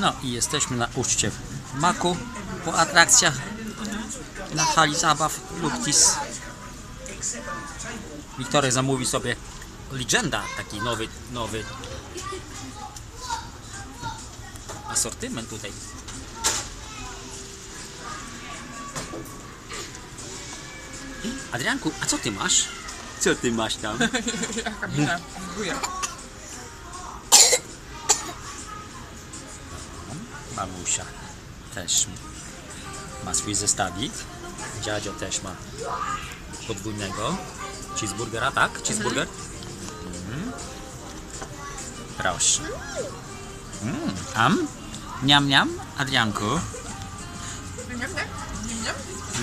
No i jesteśmy na uczcie w Maku po atrakcjach na hali zabaw Luktis. Wiktorek zamówi sobie Legenda, taki nowy, nowy asortyment tutaj. Adrianku, a co ty masz? Co ty masz tam? Jaka mina Mamusia też ma swój zestawik. Dziadzio też ma podwójnego cheeseburgera, tak? Cheeseburger? Mhm. Proszę. Mm. Am? Niam, niam? Adrianku?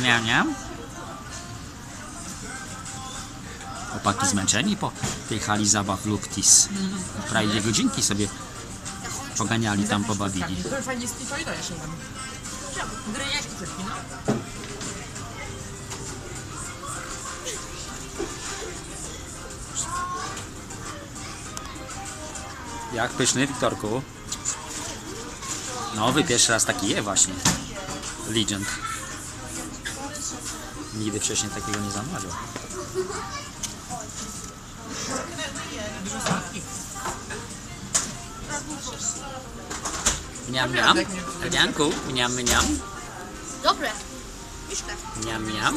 Niam, niam? Chłopaki zmęczeni po tej hali zabaw Luktis. Prawie dwie godzinki sobie poganiali tam, pobawili. To fajnie jest i to jeszcze tam. Gryjeczki tylko, no. Jak pyszny, Wiktorku? No, wy pierwszy raz taki je właśnie. Legend. Nigdy wcześniej takiego nie zamawiał. Dużo słodkich. Miam, miam. Adrianku, miam, miam. Dobre. Miszka. Miam, miam.